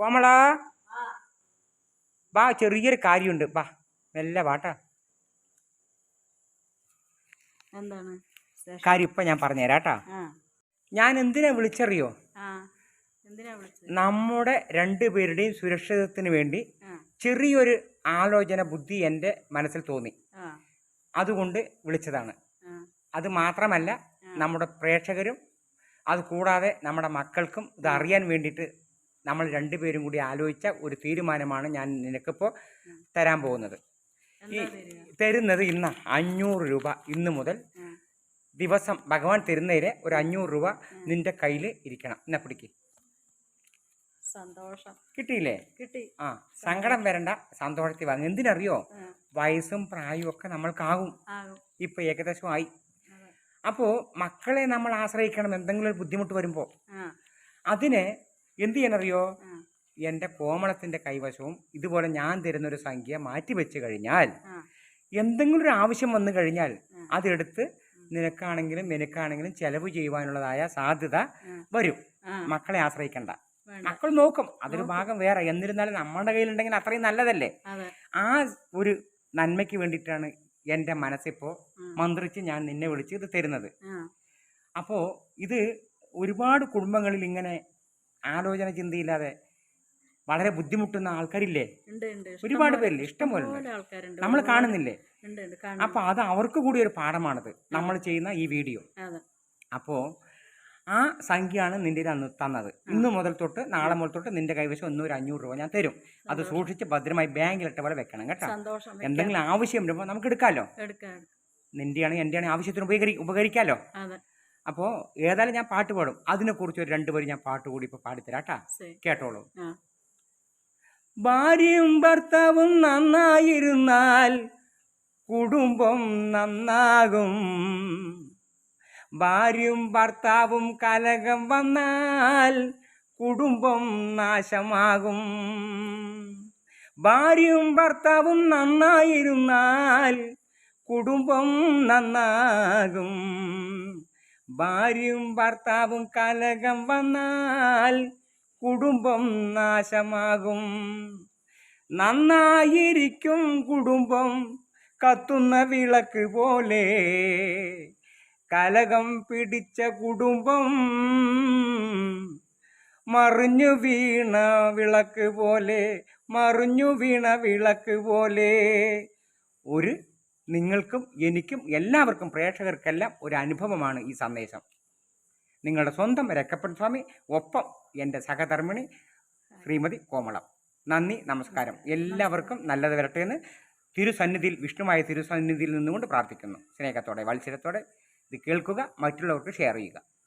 കോമള വാ ചെറിയൊരു കാര്യമുണ്ട്. വാ മെല്ലെ വാട്ടാ എന്താണ്? കാര്യം ഇപ്പം ഞാൻ പറഞ്ഞുതരാട്ടാ കേട്ടാ ഞാൻ എന്തിനാ വിളിച്ചറിയോ? നമ്മുടെ രണ്ടുപേരുടെയും സുരക്ഷിതത്തിന് വേണ്ടി ചെറിയൊരു ആലോചന ബുദ്ധി എന്റെ മനസ്സിൽ തോന്നി. അതുകൊണ്ട് വിളിച്ചതാണ്. അത് മാത്രമല്ല നമ്മുടെ പ്രേക്ഷകരും അത് കൂടാതെ നമ്മുടെ മക്കൾക്കും ഇത് അറിയാൻ വേണ്ടിയിട്ട് നമ്മൾ രണ്ടുപേരും കൂടി ആലോചിച്ച ഒരു തീരുമാനമാണ് ഞാൻ നിനക്കിപ്പോൾ തരാൻ പോകുന്നത്. ഈ തരുന്നത് ഇന്ന് അഞ്ഞൂറ് രൂപ ഇന്ന് മുതൽ ദിവസം ഭഗവാൻ തരുന്നതിന് ഒരു അഞ്ഞൂറ് രൂപ നിന്റെ കയ്യിൽ ഇരിക്കണം. എന്നാ പിടിക്ക്. സന്തോഷം. കിട്ടിയില്ലേ? കിട്ടി. ആ സങ്കടം വരണ്ട സന്തോഷത്തിൽ വാങ്ങി എന്തിനറിയോ? വയസ്സും പ്രായവും ഒക്കെ നമ്മൾക്കാകും. ഇപ്പൊ ഏകദേശം ആയി അപ്പോ അപ്പോൾ മക്കളെ നമ്മൾ ആശ്രയിക്കണം എന്തെങ്കിലും ഒരു ബുദ്ധിമുട്ട് വരുമ്പോൾ അതിന് എന്ത് ചെയ്യാനറിയോ? ആ. എന്റെ കോമളത്തിന്റെ കൈവശവും ഇതുപോലെ ഞാൻ തരുന്ന ഒരു സംഖ്യ മാറ്റി വെച്ച് കഴിഞ്ഞാൽ എന്തെങ്കിലും ഒരു ആവശ്യം വന്നു കഴിഞ്ഞാൽ. അതെടുത്ത് നിനക്കാണെങ്കിലും നിനക്കാണെങ്കിലും ചെലവ് ചെയ്യുവാനുള്ളതായ സാധ്യത വരും. മക്കളെ ആശ്രയിക്കണ്ട. മക്കൾ നോക്കും. അതൊരു ഭാഗം വേറെ. എന്നിരുന്നാലും നമ്മുടെ കയ്യിലുണ്ടെങ്കിൽ അത്രയും നല്ലതല്ലേ? ആ ഒരു നന്മയ്ക്ക് വേണ്ടിയിട്ടാണ് എന്റെ മനസ്സിപ്പോൾ. മന്ത്രിച്ച് ഞാൻ നിന്നെ വിളിച്ച് ഇത് തരുന്നത്. അപ്പോൾ ഇത് ഒരുപാട് കുടുംബങ്ങളിൽ ഇങ്ങനെ ആലോചന ചിന്തയില്ലാതെ വളരെ ബുദ്ധിമുട്ടുന്ന ആൾക്കാരില്ലേ? ഒരുപാട് പേരില്ലേ? ഇഷ്ടം പോലെ ഇഷ്ടംപോലെ നമ്മൾ കാണുന്നില്ലേ? അപ്പോൾ അത് അവർക്ക് കൂടി ഒരു പാഠമാണത്. നമ്മൾ ചെയ്യുന്ന ഈ വീഡിയോ. അപ്പോൾ ആ സംഖ്യയാണ് നിന്റെ അന്ന് തന്നത്. ഇന്ന് മുതൽ തൊട്ട് നാളെ മുതൽ തൊട്ട് നിന്റെ കൈവശം ഒന്നും ഒരു അഞ്ഞൂറ് രൂപ ഞാൻ തരും. അത് സൂക്ഷിച്ച് ഭദ്രമായി ബാങ്കിൽ ഇട്ട പോലെ വെക്കണം കേട്ടോ. എന്തെങ്കിലും ആവശ്യം വരുമ്പോൾ നമുക്ക് എടുക്കാലോ? എടുക്കാം എടുക്കാം. നിന്റെയാണ് എന്റെയാണ് ആവശ്യത്തിന് ഉപകരി ഉപകരിക്കാമല്ലോ അതെ. അപ്പോൾ ഏതായാലും ഞാൻ പാട്ട് പാടും. അതിനെക്കുറിച്ച് ഒരു രണ്ട് വരി ഞാൻ പാട്ട് കൂടി ഇപ്പോൾ പാടിത്തരാട്ടാ. ശരി. കേട്ടോളൂ. ഭാര്യയും ഭർത്താവും നന്നായിരുന്നാൽ കുടുംബം നന്നാകും. ഭാര്യയും ഭർത്താവും കലകം വന്നാൽ കുടുംബം നാശമാകും. ഭാര്യയും ഭർത്താവും നന്നായിരുന്നാൽ കുടുംബം നന്നാകും. ഭാര്യയും ഭർത്താവും കലകം വന്നാൽ കുടുംബം നാശമാകും. നന്നായിരിക്കും കുടുംബം കത്തുന്ന വിളക്ക് പോലെ. കലകം പിടിച്ച കുടുംബം മറിഞ്ഞു വീണ വിളക്ക് പോലെ മറിഞ്ഞു വീണ വിളക്ക് പോലെ. ഒരു നിങ്ങൾക്കും എനിക്കും എല്ലാവർക്കും പ്രേക്ഷകർക്കെല്ലാം ഒരു അനുഭവമാണ് ഈ സന്ദേശം. നിങ്ങളുടെ സ്വന്തം രക്കപ്പൻ സ്വാമി ഒപ്പം എന്റെ സഹധർമ്മിണി ശ്രീമതി കോമളം. നന്ദി നമസ്കാരം. എല്ലാവർക്കും നല്ലത് വരട്ടെ എന്ന് തിരുസന്നിധിയിൽ വിഷ്ണുമായ തിരുസന്നിധിയിൽ നിന്നുകൊണ്ട് പ്രാർത്ഥിക്കുന്നു. സ്നേഹത്തോടെ വത്സരത്തോടെ ഇത് കേൾക്കുക മറ്റുള്ളവർക്ക് ഷെയർ ചെയ്യുക.